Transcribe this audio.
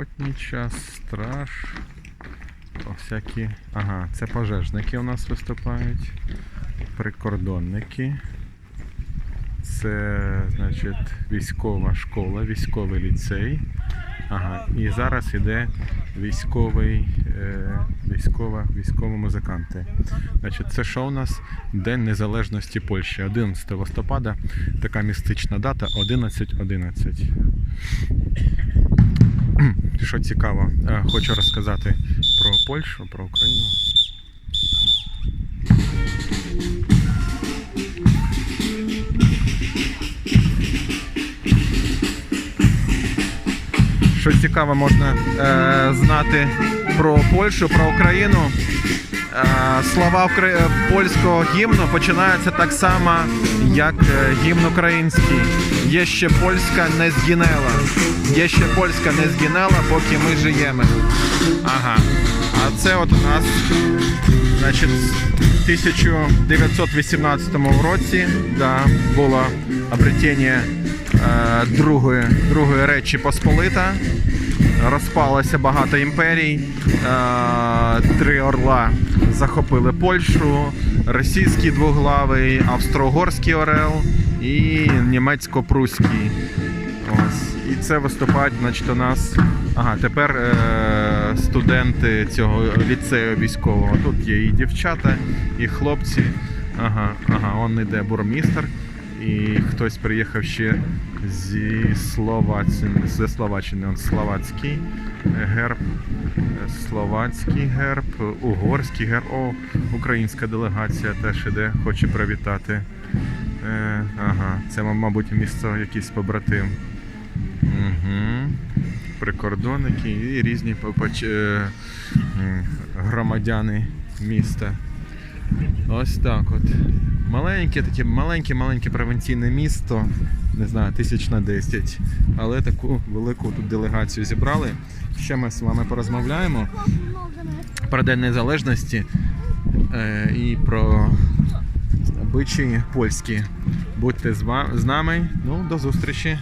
літній час, страж. Всякі. Ага, це пожежники у нас виступають. Прикордонники. Це, значить, військова школа, військовий ліцей. Ага, і зараз іде військовий, е, військова, військові музиканти. Значить, це що у нас День Незалежності Польщі, 11 листопада. Така містична дата 11.11. Що цікаво, е, хочу розказати про Польщу, про Україну. Що цікаво можна е, знати про Польщу, про Україну. Слова польського гімну починаються так само, як е, гімн український. Є ще польська не згинела. Є ще польська не згинела, поки ми живемо. Ага. А це от у нас, значить, в 1918 році да, було обретення другої, другої Речі Посполита. Розпалося багато імперій. Е, Три орла захопили Польщу, російський двоглавий, австро-угорський орел і німецько-пруський. Ось. І це виступають, значить, у нас. Ага, тепер е- студенти цього ліцею військового. Тут є і дівчата, і хлопці. Ага, ага, он іде бурмістр. І хтось приїхав ще зі Словаччини, зі Словаччини, он словацький герб, словацький герб, угорський герб. О, українська делегація теж іде, хоче привітати. Е, ага, це, мабуть, місто якийсь побратим. Угу. Прикордонники і різні е, громадяни міста. Ось так от. Маленьке, таке маленьке-маленьке провінційне місто, не знаю, тисяч на 10. Але таку велику тут делегацію зібрали. Ще ми з вами порозмовляємо про День Незалежності е, і про обичаї польські. Будьте з, нами. Ну, до зустрічі.